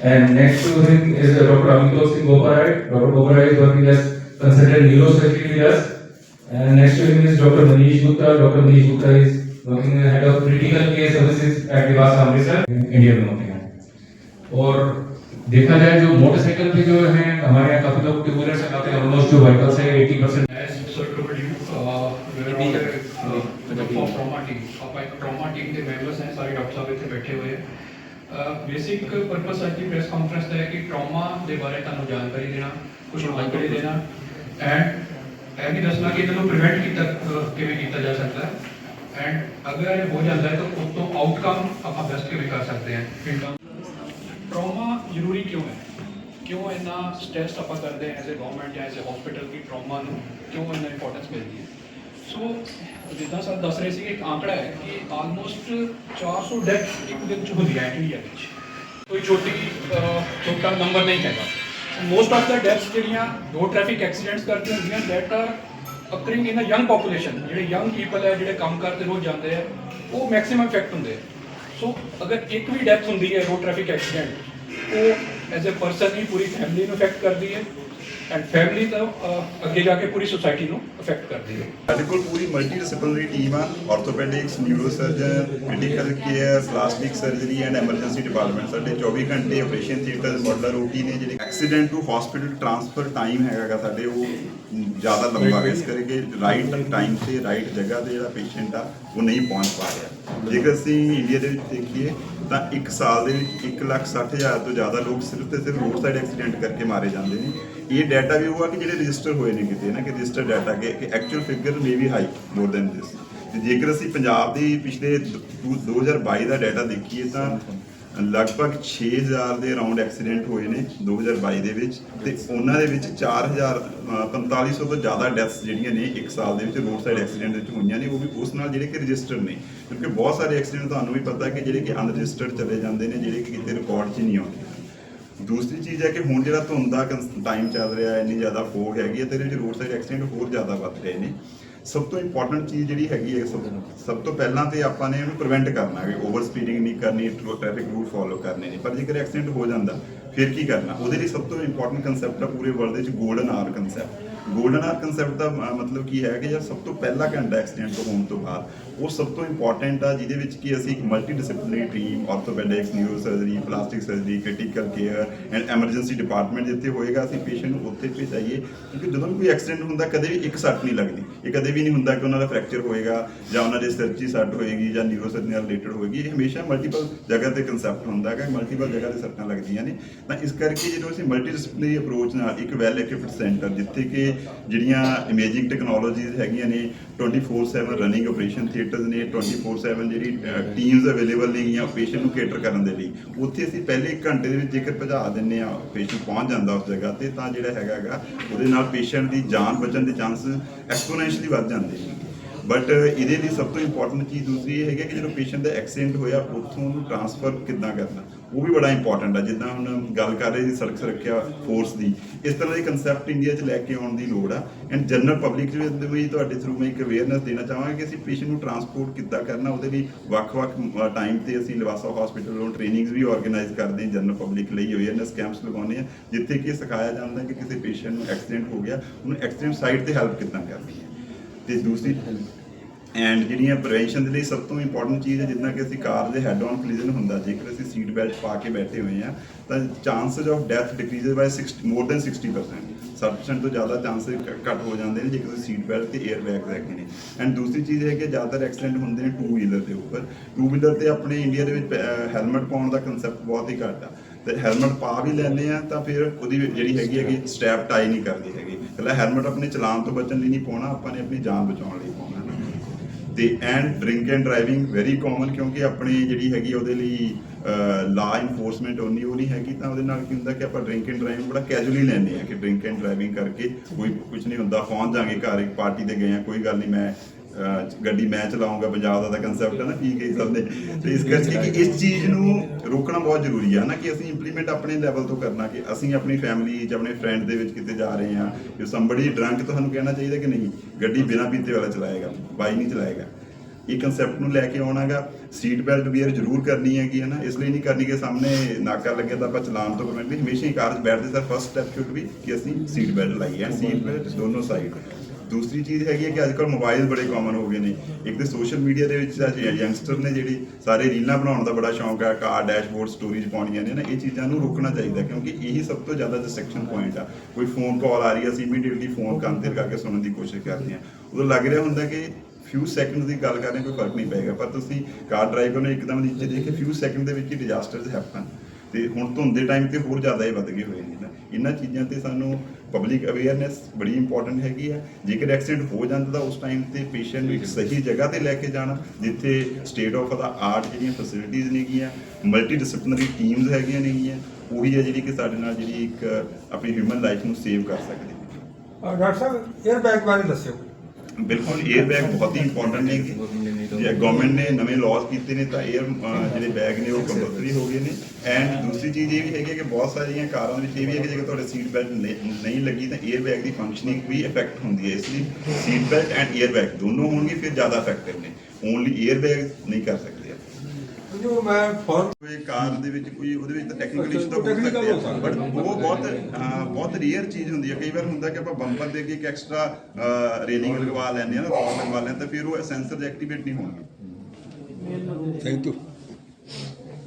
And next to him is Dr. Amitabh Singh Goparai. Dr. Goparai is working as consultant neurosurgery with us. And next to him is Dr. Manish Gupta. Dr. Manish Gupta is working as head of critical care services at Vivas Amritsar in India. Company और देखा जाए जो motorcycle पे जो है हमारे यहाँ काफ़ी लोग टू व्हीलर चलाते हैं ऑलमोस्ट जो व्हीकल्स है 80 परसेंट ट्रॉमा टीम के मेंबर्स हैं सारे डॉक्टर साहब इतने बैठे हुए हैं ਸਾਰੇ ਡਾਕਟਰ ਸਾਹਿਬ ਇੱਥੇ ਬੈਠੇ ਹੋਏ ਆ ਬੇਸਿਕ ਪਰਪਸ ਅੱਜ ਦੀ ਪ੍ਰੈਸ ਕਾਨਫਰੰਸ ਦਾ ਹੈ ਕਿ ਟਰਾਮਾ ਦੇ ਬਾਰੇ ਤੁਹਾਨੂੰ ਜਾਣਕਾਰੀ ਦੇਣਾ ਕੁਝ ਜਾਣਕਾਰੀ ਦੇਣਾ ਐਂਡ ਇਹ ਵੀ ਦੱਸਣਾ ਕਿ ਇਹਨੂੰ ਪ੍ਰੀਵੈਂਟ ਕੀਤਾ ਅਹ, ਕਿਵੇਂ ਕੀਤਾ ਜਾ ਸਕਦਾ ਹੈ ਐਂਡ ਅਗਰ ਇਹ ਹੋ ਜਾਂਦਾ ਹੈ ਤਾਂ ਉਸ ਤੋਂ ਆਊਟਕਮ ਆਪਾਂ ਬੈਸਟ ਕਿਵੇਂ ਕਰ ਸਕਦੇ ਹਾਂ ਟਰਾਮਾ ਜ਼ਰੂਰੀ ਕਿਉਂ ਹੈ ਕਿਉਂ ਇੰਨਾ ਸਟ੍ਰੈਸ ਆਪਾਂ ਕਰਦੇ ਹਾਂ ਐਜ਼ ਅ ਗਵਰਨਮੈਂਟ ਜਾਂ ਐਜ਼ ਅ ਹਸਪੀਟਲ ਕੀ ਟਰਾਮਾ ਨੂੰ ਕਿਉਂ ਇੰਨਾ ਇੰਪੋਰਟੈਂਸ ਮਿਲਦੀ ਹੈ ਸੋ ਜਿੱਦਾਂ ਸਰ ਦੱਸ ਰਹੇ ਸੀ ਇੱਕ ਆંકੜਾ ਹੈ ਕਿ ਆਲਮੋਸਟ 400 ਡੈਥ ਇੱਕ ਦਿਨ ਚ ਹੁੰਦੀਆਂ ਹੈ ਇੰਡੀਆ ਵਿੱਚ। ਕੋਈ ਛੋਟੀ ਛੋਟਾ ਨੰਬਰ ਨਹੀਂ ਹੈਗਾ। ਮੋਸਟ ਆਫ ਦਾ ਡੈਥਸ ਜਿਹੜੀਆਂ ਰੋਡ ਟ੍ਰੈਫਿਕ ਐਕਸੀਡੈਂਟਸ ਕਰਕੇ ਹੁੰਦੀਆਂ that are occurring in a young population ਜਿਹੜੇ ਯੰਗ ਪੀਪਲ ਹੈ, ਜਿਹੜੇ ਕੰਮ ਕਰਦੇ, ਰੋਜ਼ ਜਾਂਦੇ ਆ ਉਹ ਮੈਕਸਿਮਮ ਇਫੈਕਟ ਹੁੰਦੇ ਆ ਸੋ ਅਗਰ ਇੱਕ ਵੀ ਡੈਥ ਹੁੰਦੀ ਹੈ ਰੋਡ ਟ੍ਰੈਫਿਕ ਐਕਸੀਡੈਂਟ ਉਹ ਐਜ਼ ਅ ਪਰਸਨ ਹੀ ਪੂਰੀ ਫੈਮਿਲੀ ਨੂੰ ਇਫੈਕਟ ਕਰਦੀ ਹੈ ਐਂਡ ਫੈਮਿਲੀ ਤਾਂ ਅੱਗੇ ਜਾ ਕੇ ਪੂਰੀ ਸੋਸਾਇਟੀ ਨੂੰ ਇਫੈਕਟ ਕਰਦੀ ਹੈ ਸਾਡੇ ਕੋਲ ਪੂਰੀ ਮਲਟੀ ਡਿਸਪਲਿਨਰੀ ਟੀਮ ਆ orthopaedics neurosurgeon medical care plastic surgery and emergency department ਸਾਡੇ 24 ਘੰਟੇ ਆਪਰੇਸ਼ਨ ਥੀਏਟਰ ਮਾਡਲਰ ਓਟੀ ਨੇ ਜਿਹੜੇ accident to hospital transfer time ਹੈਗਾਗਾ ਸਾਡੇ ਉਹ ਜ਼ਿਆਦਾ ਲੰਬਾ ਹੈ ਇਸ ਕਰਕੇ ਰਾਈਟ ਟਾਈਮ ਤੇ ਰਾਈਟ ਜਗ੍ਹਾ ਤੇ ਜਿਹੜਾ ਪੇਸ਼ੈਂਟ ਆ ਉਹ ਨਹੀਂ ਪਹੁੰਚ ਪਾ ਰਿਹਾ। ਜੇਕਰ ਅਸੀਂ ਇੰਡੀਆ ਦੇ ਵਿੱਚ ਦੇਖੀਏ ਤਾਂ ਇੱਕ ਸਾਲ ਦੇ ਵਿੱਚ 1,60,000 ਤੋਂ ਜ਼ਿਆਦਾ ਲੋਕ ਸਿਰਫ ਤੇ ਸਿਰਫ ਰੋਡ ਸਾਈਡ ਐਕਸੀਡੈਂਟ ਕਰਕੇ ਮਾਰੇ ਜਾਂਦੇ ਨੇ। ਇਹ ਡਾਟਾ ਵੀ ਉਹ ਆ ਕਿ ਜਿਹੜੇ ਰਜਿਸਟਰ ਹੋਏ ਨੇ ਕਿਤੇ ਨਾ ਕਿ ਰਜਿਸਟਰ ਡਾਟਾ ਕਿ actual figure may be high more than this ਤੇ ਜੇਕਰ ਅਸੀਂ ਪੰਜਾਬ ਦੀ ਪਿਛਲੇ ਦੋ- 2022 ਦਾ ਡਾਟਾ ਦੇਖੀਏ ਤਾਂ ਲਗਭਗ 6000 ਦੇ ਅਰਾਊਂਡ ਐਕਸੀਡੈਂਟ ਹੋਏ ਨੇ 2022 ਦੇ ਵਿੱਚ ਤੇ ਉਹਨਾਂ ਦੇ ਵਿੱਚ 4000 ਅ, 4500 ਤੋਂ ਜ਼ਿਆਦਾ ਡੈਥਸ ਜਿਹੜੀਆਂ ਨੇ ਇੱਕ ਸਾਲ ਦੇ ਵਿੱਚ ਰੋਡ ਸਾਈਡ ਐਕਸੀਡੈਂਟ ਵਿੱਚ ਹੋਈਆਂ ਨੇ ਉਹ ਵੀ ਉਸ ਨਾਲ ਜਿਹੜੇ ਕਿ ਰਜਿਸਟਰਡ ਨੇ। ਕਿਉਂਕਿ ਬਹੁਤ ਸਾਰੇ ਐਕਸੀਡੈਂਟ ਤੁਹਾਨੂੰ ਵੀ ਪਤਾ ਕਿ ਜਿਹੜੇ ਕਿ ਅਨਰਜਿਸਟਰਡ ਚਲੇ ਜਾਂਦੇ ਨੇ ਜਿਹੜੇ ਕਿ ਕਿਤੇ ਰਿਕਾਰਡ 'ਚ ਨਹੀਂ ਆਉਂਦੇ। ਦੂਸਰੀ ਚੀਜ਼ ਹੈ ਕਿ ਹੁਣ ਜਿਹੜਾ ਧੁੰਦ ਦਾ ਟਾਈਮ ਚੱਲ ਰਿਹਾ ਹੈ ਇੰਨੀ ਜ਼ਿਆਦਾ ਫੋਗ ਹੈਗੀ ਹੈ ਤੇ ਇਹਦੇ ਵਿੱਚ ਰੋਡ ਸਾਈਡ ਐਕਸੀਡੈਂਟ ਹੋਰ ਜ਼ਿਆਦਾ ਵੱਧ ਰਹੇ ਨੇ। ਸਭ ਤੋਂ ਇੰਪੋਰਟੈਂਟ ਚੀਜ਼ ਜਿਹੜੀ ਹੈਗੀ ਹੈ, ਸਭ ਸਭ ਤੋਂ ਪਹਿਲਾਂ ਤੇ ਆਪਾਂ ਨੇ ਇਹਨੂੰ ਪ੍ਰੀਵੈਂਟ ਕਰਨਾ ਹੈ ਓਵਰ ਸਪੀਡਿੰਗ ਨਹੀਂ ਕਰਨੀ ਟ੍ਰੈਫਿਕ ਰੂਲ ਫੋਲੋ ਕਰਨੇ ਨੇ। ਪਰ ਜੇਕਰ ਐਕਸੀਡੈਂਟ ਹੋ ਜਾਂਦਾ, ਫਿਰ ਕੀ ਕਰਨਾ? ਉਹਦੇ ਲਈ ਸਭ ਤੋਂ ਇੰਪੋਰਟੈਂਟ ਕਨਸੈਪਟ ਆ ਪੂਰੇ ਵਰਲਡ ਵਿੱਚ golden hour concept golden hour concept ਦਾ ਮ- ਮਤਲਬ ਕੀ ਹੈ ਕਿ ਜਿਹੜਾ ਸਭ ਤੋਂ ਪਹਿਲਾ ਘੰਟਾ ਐਕਸੀਡੈਂਟ ਹੋਣ ਤੋਂ ਬਾਅਦ, ਉਹ ਸਭ ਤੋਂ ਇੰਪੋਰਟੈਂਟ ਆ, ਜਿਹਦੇ ਵਿੱਚ ਕਿ ਅਸੀਂ ਇੱਕ multidisciplinary team orthopaedics neurosurgery plastic surgery critical care and emergency department ਜਿੱਥੇ ਹੋਏਗਾ, ਅਸੀਂ ਪੇਸ਼ੈਂਟ ਨੂੰ ਉੱਥੇ ਭੇਜਾਈਏ, ਕਿਉਂਕਿ ਜਦੋਂ ਵੀ ਕੋਈ ਐਕਸੀਡੈਂਟ ਹੁੰਦਾ, ਕਦੇ ਵੀ ਇੱਕ ਸੱਟ ਨਹੀਂ ਲੱਗਦੀ। ਇਹ ਕਦੇ ਵੀ ਨਹੀਂ ਹੁੰਦਾ ਕਿ ਉਹਨਾਂ ਦਾ ਫ੍ਰੈਕਚਰ ਹੋਏਗਾ ਜਾਂ ਉਹਨਾਂ ਦੇ ਸਿਰ 'ਚ ਹੀ ਸੱਟ ਹੋਏਗੀ ਜਾਂ ਨਿਊਰੋ ਸਰਜਰੀ ਨਾਲ ਰਿਲੇਟਡ ਹੋਏਗੀ। ਇਹ ਹਮੇਸ਼ਾ ਮਲਟੀਪਲ ਜਗ੍ਹਾ ਤੇ ਕਨਸੈਪਟ ਹੁੰਦਾ ਹੈਗਾ ਮਲਟੀਪਲ ਜਗ੍ਹਾ ਤੇ ਸੱਟਾਂ ਲੱਗਦੀਆਂ ਨੇ। ਤਾਂ ਇਸ ਕਰਕੇ ਜਦੋਂ ਅਸੀਂ ਮਲਟੀ ਡਿਸਪਲਿਨਰੀ ਅਪਰੋਚ ਨਾਲ ਇੱਕ ਵੈਲ ਇਕਵਿਪਡ ਸੈਂਟਰ ਜਿੱਥੇ ਕਿ ਜਿਹੜੀਆਂ ਇਮੇਜਿੰਗ ਟੈਕਨੋਲੋਜੀਜ਼ ਹੈਗੀਆਂ ਨੇ 24/7 ਰਨਿੰਗ ਆਪਰੇਸ਼ਨ ਥੀਏਟਰਸ ਨੇ 24/7 ਜਿਹੜੀ ਟੀਮਸ ਅਵੇਲੇਬਲ ਨੇਗੀਆਂ ਪੇਸ਼ੈਂਟ ਨੂੰ ਕੇਟਰ ਕਰਨ ਦੇ ਲਈ। ਉੱਥੇ ਅਸੀਂ ਪਹਿਲੇ 1 ਘੰਟੇ ਦੇ ਵਿੱਚ ਜੇਕਰ ਭਜਾ ਦਿੰਨੇ ਆ ਪੇਸ਼ੈਂਟ ਪਹੁੰਚ ਜਾਂਦਾ ਉਸ ਜਗ੍ਹਾ ਤੇ, ਤਾਂ ਜਿਹੜਾ ਹੈਗਾ ਹੈਗਾ ਉਹਦੇ ਨਾਲ ਪੇਸ਼ੈਂਟ ਦੀ ਜਾਨ ਬਚਣ ਦੇ ਚਾਂਸ ਐਕਸਪੋਨੈਂਸ਼ੀਅਲੀ ਵੱਧ ਜਾਂਦੇ ਨੇ। ਬਟ uh, ਇਹਦੇ ਲਈ ਸਭ ਤੋਂ ਇੰਪੋਰਟੈਂਟ ਚੀਜ਼ ਦੂਸਰੀ ਇਹ ਹੈਗੀ ਕਿ ਜਦੋਂ ਪੇਸ਼ੈਂਟ ਦਾ ਐਕਸੀਡੈਂਟ ਹੋਇਆ, ਉੱਥੋਂ ਉਹਨੂੰ ਟ੍ਰਾਂਸਫਰ ਕਿੱਦਾਂ ਕਰਨਾ? ਉਹ ਵੀ ਬੜਾ ਇੰਪੋਰਟੈਂਟ ਆ, ਜਿੱਦਾਂ ਹੁਣ ਗੱਲ ਕਰ ਰਹੇ ਸੀ ਸੜਕ ਸੁਰੱਖਿਆ ਫੋਰਸ ਦੀ। ਇਸ ਤਰ੍ਹਾਂ ਦੇ ਕਨਸੈਪਟ ਇੰਡੀਆ 'ਚ ਲੈ ਕੇ ਆਉਣ ਦੀ ਲੋੜ ਆ। ਐਂਡ ਜਨਰਲ ਪਬਲਿਕ ਦੇ ਵੀ ਤੁਹਾਡੇ ਥਰੂ ਮੈਂ ਇੱਕ ਅਵੇਅਰਨੈਸ ਦੇਣਾ ਚਾਹਾਂਗਾ ਕਿ ਅਸੀਂ ਪੇਸ਼ੈਂਟ ਨੂੰ ਟਰਾਂਸਪੋਰਟ ਕਿੱਦਾਂ ਕਰਨਾ, ਉਹਦੇ ਲਈ ਵੱਖ-ਵੱਖ ਟਾਈਮ ਤੇ ਅਸੀਂ ਲਵਾਸਾ ਹਸਪੀਟਲ ਵੱਲੋਂ ਟ੍ਰੇਨਿੰਗਸ ਵੀ ਆਰਗੇਨਾਈਜ਼ ਕਰਦੇ ਹਾਂ ਜਨਰਲ ਪਬਲਿਕ ਲਈ ਅਵੇਅਰਨੈਸ ਕੈਂਪਸ ਲਗਾਉਂਦੇ ਆ ਜਿੱਥੇ ਕਿ ਸਿਖਾਇਆ ਜਾਂਦਾ ਕਿ ਕਿਸੇ ਪੇਸ਼ੈਂਟ ਨੂੰ ਐਕਸੀਡੈਂਟ ਹੋ ਗਿਆ, ਉਹਨੂੰ ਐਕਸੀਡੈਂਟ ਸਾਈਟ ਤੇ ਹੈਲਪ ਕਿੱਦਾਂ ਕਰਨੀ ਹੈ। ਤੇ ਦੂਸਰੀ ਐਂਡ ਜਿਹੜੀਆਂ ਪ੍ਰੀਵੈਂਸ਼ਨ ਦੇ ਲਈ ਸਭ ਤੋਂ ਇੰਪੋਰਟੈਂਟ ਚੀਜ਼ ਹੈ, ਜਿੱਦਾਂ ਕਿ ਅਸੀਂ ਕਾਰ ਦੇ ਹੈਡ ਔਨ ਕੋਲੀਜਨ ਹੁੰਦਾ, ਜੇਕਰ ਅਸੀਂ ਸੀਟ ਬੈਲਟ ਪਾ ਕੇ ਬੈਠੇ ਹੋਏ ਆ ਤਾਂ chances of death decreases by 60 more than 60% 60% ਤੋਂ ਜ਼ਿਆਦਾ ਚਾਂਸਸ ਘੱਟ ਹੋ ਜਾਂਦੇ ਨੇ, ਜੇਕਰ ਤੁਸੀਂ ਸੀਟ ਬੈਲਟ ਤੇ 에ਅਰ ਬੈਗ ਰੱਖੇ ਨੇ। ਐਂਡ ਦੂਸਰੀ ਚੀਜ਼ ਹੈ ਕਿ ਜ਼ਿਆਦਾਤਰ ਐਕਸੀਡੈਂਟ ਹੁੰਦੇ ਨੇ ਟੂ ਵੀਲਰ ਦੇ ਉੱਪਰ। ਟੂ ਵੀਲਰ ਤੇ ਆਪਣੇ ਇੰਡੀਆ ਦੇ ਵਿੱਚ ਹੈਲਮਟ ਪਾਉਣ ਦਾ ਕਨਸੈਪਟ ਬਹੁਤ ਹੀ ਘੱਟ ਆ। ਤੇ ਹੈਲਮਟ ਪਾ ਵੀ ਲੈਂਦੇ ਆ ਤਾਂ ਫਿਰ ਉਹਦੀ ਜਿਹੜੀ ਹੈਗੀ ਹੈ ਕਿ ਸਟ੍ਰੈਪ ਟਾਈ ਨਹੀਂ ਕਰਦੇ ਹੈਗੇ। ਪਹਿਲਾਂ ਹੈਲਮਟ ਆਪਣੇ ਚਲਾਨ ਤੋਂ ਬਚਣ ਲਈ ਨਹੀਂ ਪਾਉਣਾ, ਆਪਾਂ ਨੇ ਆਪਣੀ ਜਾਨ ਬਚਾਉਣ ਲਈ ਪਾਉਣਾ ਨਾ ਤੇ and drink and driving very common ਕਿਉਂਕਿ ਆਪਣੀ ਜਿਹੜੀ ਹੈਗੀ ਉਹਦੇ ਲਈ ਲਾ ਇਨਫੋਰਸਮੈਂਟ ਉਨੀ ਉਹ ਨਹੀਂ ਹੈਗੀ ਤਾਂ ਉਹਦੇ ਨਾਲ ਕੀ ਹੁੰਦਾ ਕਿ ਆਪਾਂ ਡਰਿੰਕ ਐਂਡ ਡਰਾਈਵਿੰਗ ਬੜਾ ਕੈਜੂਅਲੀ ਲੈਂਦੇ ਆ ਕਿ ਡਰਿੰਕ ਐਂਡ ਡਰਾਈਵਿੰਗ ਕਰਕੇ ਕੋਈ ਕੁਝ ਨਹੀਂ ਹੁੰਦਾ, ਪਹੁੰਚ ਜਾਾਂਗੇ ਘਰ, ਇੱਕ ਪਾਰਟੀ ਤੇ ਗਏ ਆ ਕੋਈ ਗੱਲ ਨਹੀਂ, ਮੈਂ ਗੱਡੀ ਮੈਂ ਚਲਾਉਂਗਾ ਪੰਜਾਬ ਦਾ ਤਾਂ ਕਨਸੈਪਟ ਹੈ ਨਾ ਕੇ ਸਭ ਨੇ ਤੇ ਇਸ ਕਰਕੇ ਕਿ ਇਸ ਚੀਜ਼ ਨੂੰ ਰੋਕਣਾ ਬਹੁਤ ਜ਼ਰੂਰੀ ਆ ਨਾ ਕਿ ਅਸੀਂ ਇੰਪਲੀਮੈਂਟ ਆਪਣੇ ਲੈਵਲ ਤੋਂ ਕਰਨਾ ਕਿ ਅਸੀਂ ਆਪਣੀ ਫੈਮਿਲੀ ਜਾਂ ਆਪਣੇ ਫਰੈਂਡ ਦੇ ਵਿੱਚ ਕਿਤੇ ਜਾ ਰਹੇ ਹਾਂ ਕਿ ਸੰਬੜੀ ਡਰੰਕ ਤੁਹਾਨੂੰ ਕਹਿਣਾ ਚਾਹੀਦਾ ਕਿ ਨਹੀਂ ਗੱਡੀ ਬਿਨਾਂ ਪੀਤੇ ਵਾਲਾ ਚਲਾਏਗਾ ਬਾਈ ਨਹੀਂ ਚਲਾਏਗਾ। ਇਹ ਕਨਸੈਪਟ ਨੂੰ ਲੈ ਕੇ ਆਉਣਾਗਾ ਸੀਟ ਬੈਲਟ ਵੀਅਰ ਜ਼ਰੂਰ ਕਰਨੀ ਹੈਗੀ ਹੈ ਨਾ ਇਸ ਲਈ ਨਹੀਂ ਕਰਨੀ ਕਿ ਸਾਹਮਣੇ ਨਾਕਾ ਲੱਗੇ ਤਾਂ ਆਪਾਂ ਚਲਾਨ ਤੋਂ ਕਮੈਂਟ ਨਹੀਂ ਹਮੇਸ਼ਾ ਹੀ ਕਾਰ 'ਚ ਬੈਠਦੇ sir first step should be ਕਿ ਅਸੀਂ ਸੀਟ ਬੈਲਟ ਲਾਈਏ ਸੀਟ ਬੈਲਟ ਦੋਨੋਂ ਸਾਈਡ ਦੂਸਰੀ ਚੀਜ਼ ਹੈਗੀ ਹੈ ਕਿ ਅੱਜ ਕੱਲ੍ਹ ਮੋਬਾਈਲ ਬੜੇ ਕਾਮਨ ਹੋ ਗਏ ਨੇ। ਇੱਕ ਤੇ ਸੋਸ਼ਲ ਮੀਡੀਆ ਦੇ ਵਿੱਚ ਅੱਜ ਯੰਗਸਟਰ ਨੇ ਜਿਹੜੀ ਸਾਰੇ ਰੀਲਾਂ ਬਣਾਉਣ ਦਾ ਬੜਾ ਸ਼ੌਂਕ ਹੈ, ਕਾਰ ਡੈਸ਼ਬੋਰਡ ਸਟੋਰੀਜ਼ ਪਾਉਣੀਆਂ ਨੇ ਨਾ, ਇਹ ਚੀਜ਼ਾਂ ਨੂੰ ਰੋਕਣਾ ਚਾਹੀਦਾ ਕਿਉਂਕਿ ਇਹੀ ਸਭ ਤੋਂ ਜ਼ਿਆਦਾ ਡਿਸਟਰੈਕਸ਼ਨ ਪੁਆਇੰਟ ਆ। ਕੋਈ ਫੋਨ ਕਾਲ ਆ ਰਹੀ ਹੈ, ਅਸੀਂ ਇਮੀਡੀਏਟਲੀ ਫੋਨ ਕੰਨ ਤੇ ਲਗਾ ਕੇ ਸੁਣਨ ਦੀ ਕੋਸ਼ਿਸ਼ ਕਰਦੇ ਹਾਂ। ਉਦੋਂ ਲੱਗ ਰਿਹਾ ਹੁੰਦਾ ਕਿ ਫਿਊ ਸੈਕਿੰਡ ਦੀ ਗੱਲ ਕਰ ਰਹੇ ਕੋਈ ਫ਼ਰਕ ਨਹੀਂ ਪਏਗਾ। ਪਰ ਤੁਸੀਂ ਕਾਰ ਡਰਾਈਵਰ ਨੂੰ ਇੱਕਦਮ ਨੀਚੇ ਦੇਖ ਕੇ ਫਿਊ ਸੈਕਿੰਡ ਦੇ ਵਿੱਚ ਹੀ ਡਿਜ਼ਾਸਟਰਸ ਹੈਪਨ ਤੇ ਹੁਣ ਧੁੰਦ ਦੇ ਟਾਈਮ ਤੇ ਹੋਰ ਜ਼ਿਆਦਾ ਇਹ ਵੱਧ ਗਏ ਹੋਏ ਨੇ ਨਾ। ਇਹਨਾਂ ਚੀਜ਼ਾਂ ਤੇ ਸਾਨੂੰ ਪਬਲਿਕ ਅਵੇਅਰਨੈਸ ਬੜੀ ਇੰਪੋਰਟੈਂਟ ਹੈਗੀ ਹੈ ਜੇਕਰ ਐਕਸੀਡੈਂਟ ਹੋ ਜਾਂਦਾ ਤਾਂ ਉਸ ਟਾਈਮ ਤੇ ਪੇਸ਼ੈਂਟ ਨੂੰ ਇੱਕ ਸਹੀ ਜਗ੍ਹਾ ਤੇ ਲੈ ਕੇ ਜਾਣਾ ਜਿੱਥੇ ਸਟੇਟ ਆਫ ਦਾ ਆਰਟ ਜਿਹੜੀਆਂ ਫੈਸਿਲਿਟੀਆਂ ਨੇਗੀਆਂ ਮਲਟੀ ਡਿਸਪਲਿਨਰੀ ਟੀਮਸ ਹੈਗੀਆਂ ਨੇਗੀਆਂ ਉਹੀ ਹੈ ਜਿਹੜੀ ਕਿ ਸਾਡੇ ਨਾਲ ਜਿਹੜੀ ਇੱਕ ਆਪਣੀ ਹਿਊਮਨ ਲਾਈਫ ਨੂੰ ਸੇਵ ਕਰ ਸਕਦੀ ਹੈ। ਡਾਕਟਰ ਸਾਹਿਬ 에ਅਰ ਬੈਗ ਬਾਰੇ ਦੱਸਿਓ। ਬਿਲਕੁਲ 에ਅਰ ਬੈਗ ਬਹੁਤ ਹੀ ਇੰਪੋਰਟੈਂਟ ਨੇ ਜੇ ਗਵਰਨਮੈਂਟ ਨੇ ਨਵੇਂ ਲਾਜ਼ ਕੀਤੇ ਨੇ ਤਾਂ 에ਅਰ ਜਿਹੜੇ ਬੈਗ ਨੇ ਉਹ ਕੰਪਲਸਰੀ ਹੋ ਗਏ ਨੇ। ਐਂਡ ਦੂਸਰੀ ਚੀਜ਼ ਇਹ ਵੀ ਹੈਗੀ ਕਿ ਬਹੁਤ ਸਾਰੀਆਂ ਕਾਰਾਂ ਦੇ ਵਿੱਚ ਇਹ ਵੀ ਹੈ ਕਿ ਜੇਕਰ ਤੁਹਾਡੇ ਸੀਟ ਬੈਲਟ ਨਹੀਂ ਲੱਗੀ ਤਾਂ 에ਅਰ ਬੈਗ ਦੀ ਫੰਕਸ਼ਨਿੰਗ ਵੀ ਇਫੈਕਟ ਹੁੰਦੀ ਹੈ, ਇਸ ਲਈ seat belt and air bag ਦੋਨੋਂ ਹੋਣਗੇ, ਫਿਰ ਜ਼ਿਆਦਾ ਇਫੈਕਟਿਵ ਨੇ। ਓਨਲੀ 에ਅਰ ਬੈਗ ਨਹੀਂ ਕਰ ਸਕਦੇ। ਜੋ ਮੈਂ ਫੋਰਨ ਕੋਈ ਕਾਰ ਦੇ ਵਿੱਚ ਕੋਈ ਉਹਦੇ ਵਿੱਚ ਤਾਂ ਟੈਕਨੀਕਲ ਇਸ਼ੂ ਤਾਂ ਹੋ ਸਕਦੇ ਹੋ ਆ। ਬਟ ਉਹ ਬਹੁਤ ਅਹ, ਬਹੁਤ ਰੇਅਰ ਚੀਜ਼ ਹੁੰਦੀ ਹੈ ਕਈ ਵਾਰ ਹੁੰਦਾ ਕਿ ਆਪਾਂ ਬੰਪਰ ਦੇ ਅੱਗੇ ਇੱਕ ਐਕਸਟਰਾ ਰੇਲਿੰਗ ਲਗਵਾ ਲੈਂਦੇ ਆ ਨਾ ਰੋਡ ਲਗਵਾ ਲੈਂਦੇ ਤਾਂ ਫਿਰ ਉਹ ਸੈਂਸਰ ਐਕਟੀਵੇਟ ਨਹੀਂ ਹੋਣਗੇ। ਥੈਂਕ ਯੂ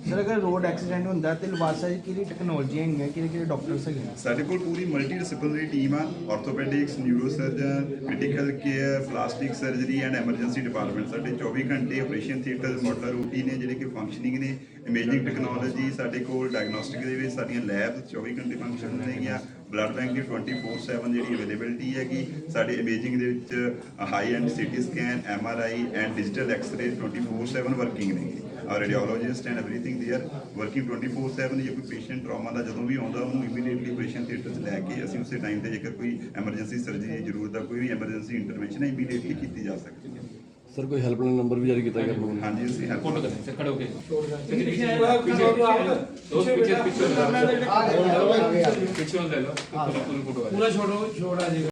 ਸਰ, ਅਗਰ ਰੋਡ ਐਕਸੀਡੈਂਟ ਹੁੰਦਾ ਤੇ ਲਵਾਸਾ ਜੀ ਕਿਹੜੀ ਟੈਕਨੋਲੋਜੀ ਹੈਗੀਆਂ? ਕਿਹੜੇ ਕਿਹੜੇ ਡਾਕਟਰਸ ਹੈਗੇ ਸਾਡੇ ਕੋਲ ਪੂਰੀ ਮਲਟੀ ਡਿਸਪਲਿਨਰੀ ਟੀਮ ਆ orthopaedics neurosurgeon critical care plastic surgery and emergency department ਸਾਡੇ 24 ਘੰਟੇ ਆਪਰੇਸ਼ਨ ਥੀਏਟਰ ਮਾਡਲਰ ਰੂਟੀ ਨੇ ਜਿਹੜੇ ਕਿ ਫੰਕਸ਼ਨਿੰਗ ਨੇ ਇਮੇਜਿੰਗ ਟੈਕਨੋਲੋਜੀ ਸਾਡੇ ਕੋਲ ਡਾਇਗਨੋਸਟਿਕ ਦੇ ਵਿੱਚ ਸਾਡੀਆਂ ਲੈਬਸ 24 ਘੰਟੇ ਫੰਕਸ਼ਨ ਨੇਗੀਆਂ ਬਲੱਡ ਬੈਂਕ ਦੀ 24/7 ਜਿਹੜੀ ਅਵੇਲੇਬਿਲਟੀ ਹੈਗੀ, ਸਾਡੇ ਇਮੇਜਿੰਗ ਦੇ ਵਿੱਚ high end CT scan M R I and digital X-ray 24/7 working ਨੇਗੇ ਆ radiologist and everything they are working 24/7 ਜੇ ਕੋਈ ਪੇਸ਼ੈਂਟ ਟਰਾਮਾ ਦਾ ਜਦੋਂ ਵੀ ਆਉਂਦਾ, ਉਹਨੂੰ ਇਮੀਡੀਏਟਲੀ ਆਪਰੇਸ਼ਨ ਥੀਏਟਰ 'ਚ ਲੈ ਕੇ ਅਸੀਂ ਉਸੇ ਟਾਈਮ ਤੇ ਜੇਕਰ ਕੋਈ ਐਮਰਜੈਂਸੀ ਸਰਜਰੀ ਦੀ ਜ਼ਰੂਰਤ ਆ, ਕੋਈ ਵੀ ਐਮਰਜੈਂਸੀ ਇੰਟਰਵੈਂਸ਼ਨ ਇਮੀਡੀਏਟਲੀ ਕੀਤੀ ਜਾ ਸਕਦੀ ਹੈ। ਸਰ ਕੋਈ ਹੈਲਪਲਾਈਨ ਨੰਬਰ ਵੀ ਜਾਰੀ ਕੀਤਾ ਗਿਆ ਤੁਹਾਨੂੰ ਹਾਂਜੀ ਅਸੀਂ help फोटो करें सर खड़े होके ਪਿੱਛੇ दोस्त पीछे पीछे पीछे वाला ले लो पूरा फोटो पूरा छोड़ो छोड़ा जी